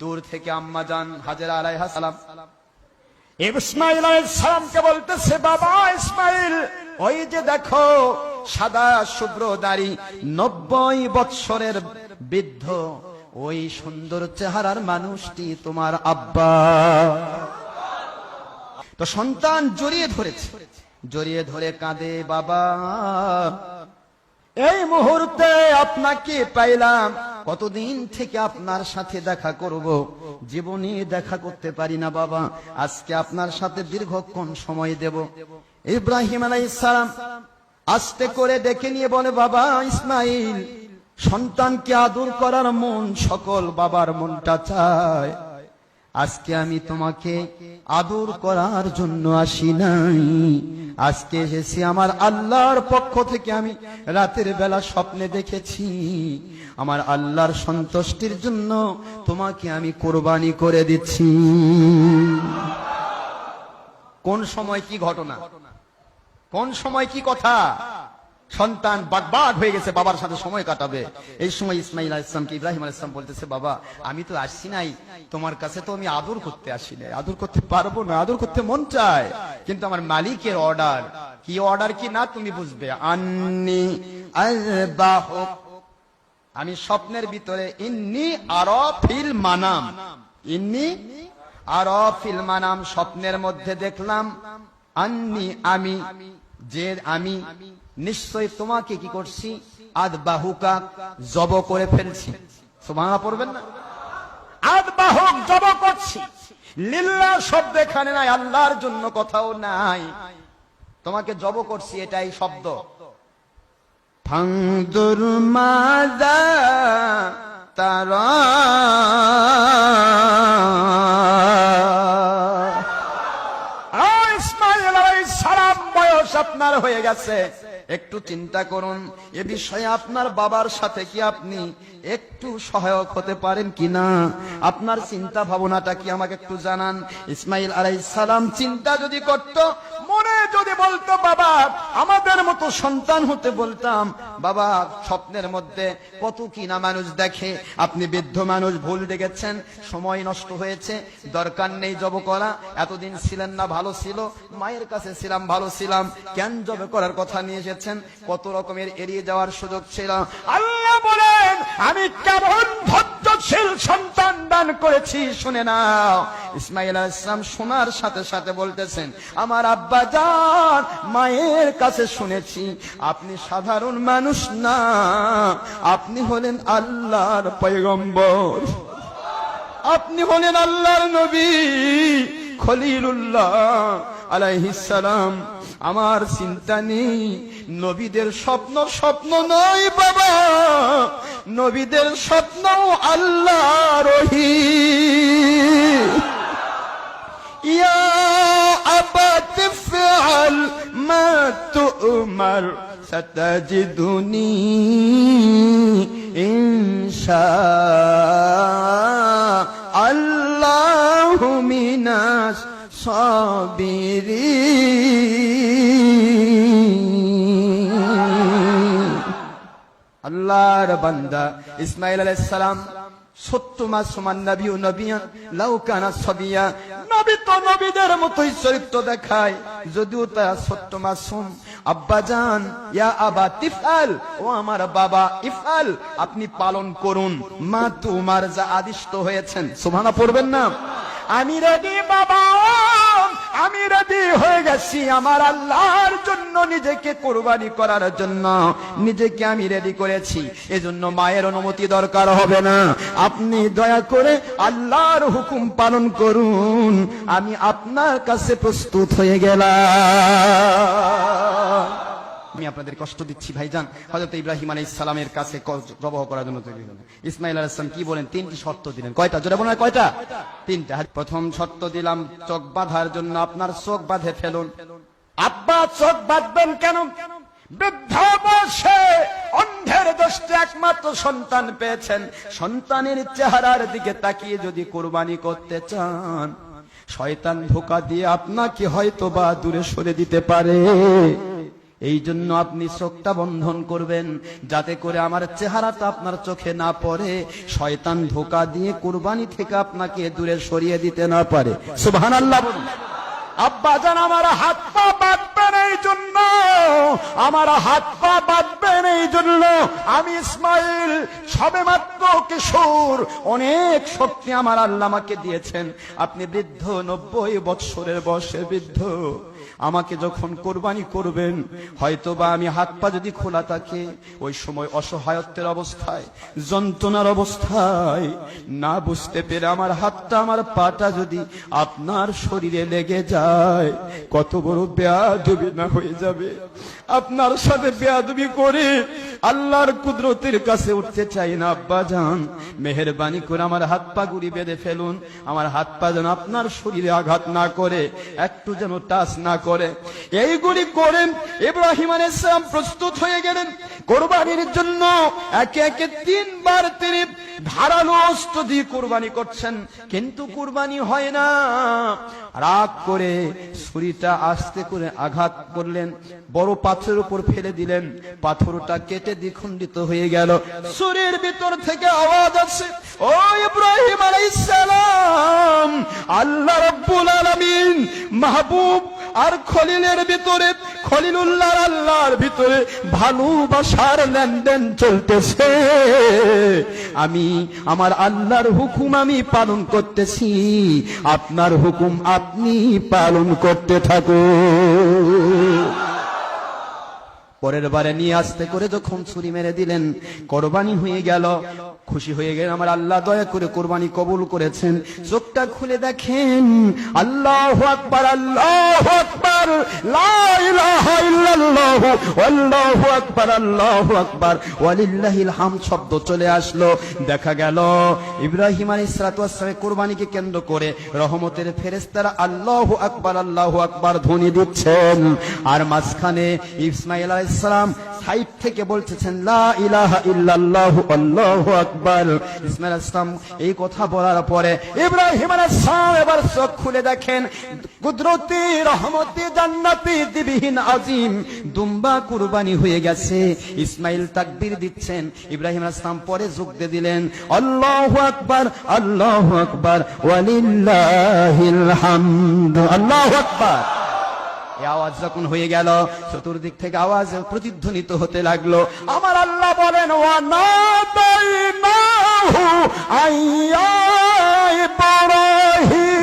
দূর থেকে আম্মা যান, হাজেরা আলাইহা সালাম। ইসমাইল সালামকে বলতেছে, বাবা ইসমাইল, ওই যে দেখো, সাদা শুভ্র দাড়ি নব্বই বৎসরের বৃদ্ধ, ওই সুন্দর চেহারার মানুষটি তোমার আব্বা। তো সন্তান জড়িয়ে ধরেছে, জড়িয়ে ধরে কাঁদে, বাবা, এই মুহূর্তে আপনাকে পাইলাম কতদিন থেকে আপনার সাথে দেখা করব? জীবনে দেখা করতে পারি না, বাবা। আজকে আপনার সাথে দীর্ঘক্ষণ সময় দেব। ইব্রাহিম আলাইসালাম আস্তে করে ডেকে নিয়ে বলে, বাবা, ইসমাইল, সন্তানকে আদর করার মন, সকল বাবার মনটা চায়। আজকে আমি তোমাকে আদর করার জন্য আসি নাই। আজকে এসেছি আমার আল্লাহর পক্ষ থেকে আমি রাতের বেলা স্বপ্নে দেখেছি। আমার আল্লাহর সন্তুষ্টির জন্য তোমাকে আমি কোরবানি করে দিচ্ছি। কোন সময় কি ঘটনা? কোন সময় কি কথা? সন্তান বাগবাগ হয়ে গেছে, বাবার সাথে সময় কাটাবে। এই সময় ইসমাইল ইসলামকে ইব্রাহিম ইসলাম বলতেছে, বাবা, আমি তো আসছি নাই। তোমার কাছে তো আমি আদর করতে আসি নাই। আদর করতে পারব না, আদর করতে মন চায়। কিন্তু আমার মালিকের অর্ডার কি অর্ডার কি না তুমি বুঝবে? আন্নি আযবাহুক। আমি স্বপ্নের ভিতরে ইন্নি আরফিল মানাম। ইন্নি আরফিল মানাম স্বপ্নের মধ্যে দেখলাম। আন্নি আমি যে আমি, নিশ্চয় তোমাকে কি করছি? আদ বাহুকা জব করে ফেলছি। সুবহানাল্লাহ পড়বেন না? আদ বাহক জব করছি। লিল্লাহ শব্দ এখানে নাই, আল্লাহর জন্য কোথাও নাই। তোমাকে জব করছি এটাই শব্দ। ও ইসমাইল বয়স আপনার হয়ে গেছে। একটু চিন্তা করুন এ বিষয়ে আপনার বাবার সাথে কি আপনি একটু সহায়ক হতে পারেন কিনা? আপনার চিন্তা ভাবনাটা কি আমাকে একটু জানান? ইসমাইল আলাই সালাম চিন্তা যদি করত মনে যদি বলতো, বাবা, আমাদের মতো সন্তান হতে বলতাম। বাবা, স্বপ্নের মধ্যে কত কিনা মানুষ দেখে, আপনি বৃদ্ধ মানুষ, ভুল দেখেছেন, সময় নষ্ট হয়েছে, দরকার নেই জব করা, এতদিন ছিলেন না, ভালো ছিল, মায়ের কাছে ছিলাম, ভালো ছিলাম, কেন জব করার কথা নিয়ে এসেছেন, কত রকমের এড়িয়ে যাওয়ার সুযোগ ছিল। আল্লাহ বলেন, আমি কেমন ধৈর্যশীল সন্তান দান করেছি, শুনে নাও। ইসমাইল আলাইহিস সালাম শোনার সাথে সাথে বলতেছেন, আমার আব্বা যান মায়ের কাছে শুনেছি, আপনি সাধারণ মানুষ না, আপনি হলেন আল্লাহর পয়গম্বর, আপনি হলেন আল্লাহর নবী খলিলুল্লাহ আলাইহিস সালাম আমার চিন্তা নেই নবীদের স্বপ্ন স্বপ্ন নয় বাবা নবীদের স্বপ্ন আল্লাহ রহি ইয়া আবাত ফআল মা তু'মার ستجدني إن شاء সাবিরি। আল্লাহর বান্দা ইসমাইল আলাইহিস সালাম সত্য মাসুমান নবী ও নবিয়ান লাউকানা সবিয়া। নবী তো নবীদের মতোই চরিত্র দেখায়, যদিও তা সত্য মাসুম আব্বা জান, ইয়া আবা তিফাল ও আমার বাবা ইফাল আপনি পালন করুন। মা তোমার যা আদিষ্ট হয়েছেন। সুভানা পড়বেন না? আমি রেডি বাবা। আমি রেডি হয়ে গেছি আমার আল্লাহর জন্য, নিজেকে কোরবানি করার জন্য। নিজেকে আমি রেডি করেছি। এজন্য মায়ের অনুমতি দরকার হবে না। আপনি দয়া করে আল্লাহর হুকুম পালন করুন। আমি আপনার কাছে প্রস্তুত হয়ে গেলাম। আমি আপনাদের কষ্ট দিচ্ছি, ভাইজান। হযরত ইব্রাহিম আলাইহিস ইসলামের কাছে জবাহ করার জন্য তৈরি হলেন ইসমাইল সালাম কি বলেন? তিনটি শর্ত দিলেন। কয়টা? জোরে বলেন কয়টা? তিনটা। প্রথম শর্ত দিলাম, চোখ বাঁধার জন্য আপনার চোখ বাঁধে ফেলুন। আব্বা, চোখ বাঁধবেন কেন? বৃদ্ধ বয়সে অন্ধের দোষে একমাত্র সন্তান পেয়েছেন। সন্তানের চেহারার দিকে তাকিয়ে যদি কোরবানি করতে চান, শয়তান ধোকা দিয়ে আপনাকে হয়তো বা দূরে সরে দিতে পারে। এই জন্য আপনি চোখটা বন্ধন করবেন, যাতে করে আমার চেহারাটা আপনার চোখে না পড়ে, শয়তান ধোকা দিয়ে কুরবানি থেকে আপনাকে দূরে সরিয়ে দিতে না পারে। বলুন। আব্বা জান, আমার হাত পা বাঁধবেন এই জন্য আমার হাত পা বাঁধবেন এই জন্য আমি ইসমাইল সবে মাত্র কিশোর, অনেক শক্তি আমার আল্লাহ আমাকে দিয়েছেন। আপনি বৃদ্ধ, নব্বই বৎসরের বয়সে বৃদ্ধ, আমাকে যখন কোরবানি করবেন হয়তো বা আমি হাত পা যদি খোলা থাকে, ওই সময় অসহায়ত্বের অবস্থায়, যন্ত্রণার অবস্থায়, না বুঝতে পেরে আমার হাতটা, আমার পাটা যদি আপনার শরীরে লেগে যায়, কত বড় বেয়াদবি না হয়ে যাবে। আপনার সাথে বেয়াদবি করে আল্লাহর কুদরতের কাছে উঠতে চাই না, আব্বা যান মেহরবানি করে আমার হাত পা গুড়ি বেঁধে ফেলুন। আমার হাত পা যেন আপনার শরীরে আঘাত না করে, একটু যেন টাচ না করে। এইগুলি করেন ইব্রাহিম আলাইসালাম প্রস্তুত হয়ে গেলেন। কোরবানির জন্য একে একে তিনবার তিনি ধারালো অস্ত্র দিয়ে কোরবানি করছেন, কিন্তু কোরবানি হয় না। রাগ করে ছুরিটা আস্তে করে আঘাত করলেন, বড় পাথরের উপর ফেলে দিলেন, পাথরটা কেটে দ্বিখণ্ডিত হয়ে গেল। ছুরির ভিতর থেকে আওয়াজ আছে ও ইব্রাহিম আলাইসালাম আল্লাহ রব্বুল আলামিন মাহবুব আর খলিলের ভিতরে খলিলুল্লাহ আল্লাহর ভিতরে ভালোবাসার লেনদেন চলতেছে। আমি আমার আল্লাহর হুকুম আমি পালন করতেছি। আপনার হুকুম আপনি পালন করতে থাকুন। পরের বারে নিয়ে আসতে করে যখন ছুরি মেরে দিলেন, কোরবানি হয়ে গেল। খুশি হয়ে গেল আমার আল্লাহ দয়া করে কোরবানি কবুল করেছেন। চোখটা খুলে দেখেন, আল্লাহ আকবার আল্লাহ আকবার আসলো। দেখা গেল কোরবানিকে কেন্দ্র করে রহমতের ফেরেশতারা আল্লাহু আকবার আল্লাহু আকবার ধ্বনি দিচ্ছেন। আর মাঝখানে ইসমাইল আলাইহিস সালাম সাইড থেকে বলতেছেন ইসমাইল এই কথা বলার পরে ইব্রাহিম এবার চোখ খুলে দেখেন, কুদরতি, রহমতি, জান্নাতি, দিবিহীন, আজিম, দুম্বা কুরবানি হয়ে গেছে। ইসমাইল তাকবীর দিচ্ছেন, ইব্রাহিম আলাইহিস সালাম পরে যোগ দিয়ে দিলেন, আল্লাহু আকবার আল্লাহু আকবার, ওয়ালিল্লাহিল হামদ। আল্লাহু আকবার। এই আওয়াজ যখন হয়ে গেল চতুর্দিক থেকে আওয়াজ প্রতিধ্বনিত হতে লাগলো আমার আল্লাহ বলেন ওয়ানাদাইনাহু আইয়া ইব্রাহিম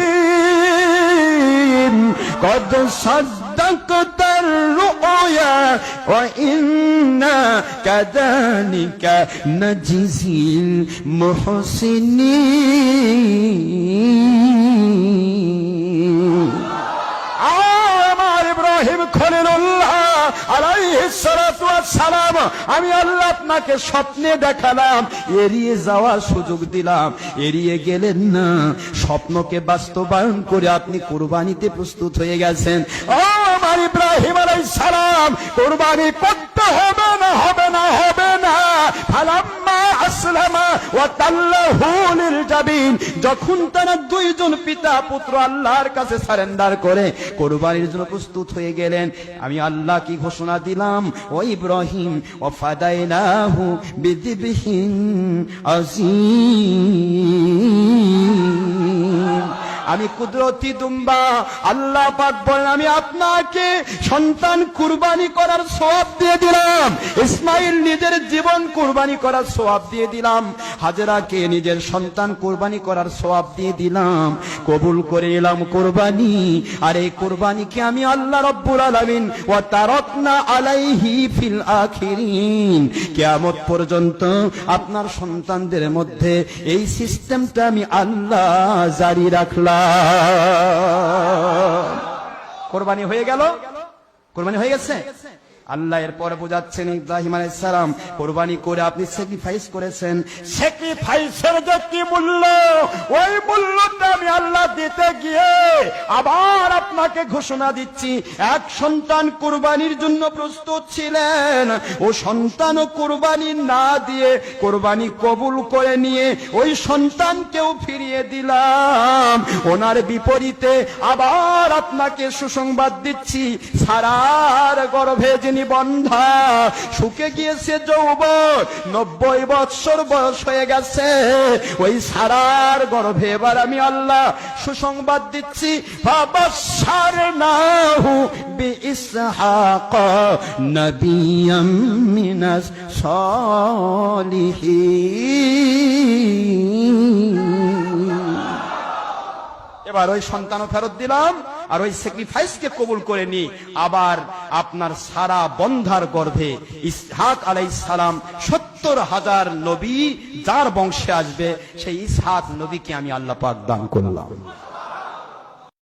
قد صدقت الرؤيا وإنا كذلك نجزي المحسنين আমার ইব্রাহিম সালাম আমি আল্লাহ আপনাকে স্বপ্নে দেখালাম, এড়িয়ে যাওয়ার সুযোগ দিলাম। এড়িয়ে গেলেন না, স্বপ্নকে বাস্তবায়ন করে আপনি কোরবানিতে প্রস্তুত হয়ে গেছেন। ও ইব্রাহিম আলাইহিস সালাম, কুরবানি করতে হবে না হবে না হবে না। ফালাম্মা আসলামা ওয়া তাল্লাহু লিল জাবিন। যখন তারা দুইজন পিতা পুত্র আল্লাহর কাছে সারেন্ডার করে কোরবানির জন্য প্রস্তুত হয়ে গেলেন, আমি আল্লাহ কি ঘোষণা দিলাম? ও ইব্রাহিম, ও ফাদাইনাহু বিদিবিহিন আজিম। আমি কুদরতি দুম্বা, আল্লাহ পাক বলেন, আমি আপনাকে সন্তান কুরবানি করার সওয়াব দিয়ে দিলাম। ইসমাইল নিজের জীবন কুরবানি করার সওয়াব দিয়ে দিলাম। হাজেরাকে নিজের সন্তান কুরবানি করার সওয়াব দিয়ে দিলাম। কবুল করে এলাম কুরবানি। আর এই কুরবানিকে আমি আল্লাহ রব্বুল আলামিন, ওয়া তারাকনা আলাইহি ফিল আখিরিন। কিয়ামত পর্যন্ত আপনার সন্তানদের মধ্যে এই সিস্টেমটা আমি আল্লাহ জারি রাখলাম। কোরবানি হয়ে গেল? কোরবানি হয়ে গেছে? আল্লাহ এর পরে বোঝাচ্ছেন ইব্রাহিম আলাইহিস সালাম, কোরবানি করে আপনি স্যাক্রিফাইস করেছেন। স্যাক্রিফাইসের যে কি মূল্য? ওই মূল্যটা আমি আল্লাহ দিতে গিয়ে আবার আপনাকে ঘোষণা দিচ্ছি। এক সন্তান কোরবানির জন্য প্রস্তুত ছিলেন। ও সন্তান কোরবানি না দিয়ে কোরবানি কবুল করে নিয়ে ওই সন্তানকেও ফিরিয়ে দিলাম। ওনার বিপরীতে আবার আপনাকে সুসংবাদ দিচ্ছি। সারার গর্ভে যিনি বন্ধা। শুকে গিয়েছে যৌবন, নব্বই বৎসর বয়স হয়ে গেছে। ওই সারার গর্ভে এবার আমি আল্লাহ সুসংবাদ দিচ্ছি এবার ওই সন্তানও ফেরত দিলাম। আর ওই স্যাক্রিফাইসকে কবুল করে নি। আবার আপনার সারা বন্ধার গর্ভে ইসহাক আলাই সালাম সত্তর হাজার নবী যার বংশে আসবে, সেই ইসহাক নবীকে আমি আল্লাহ পাক দান করলাম।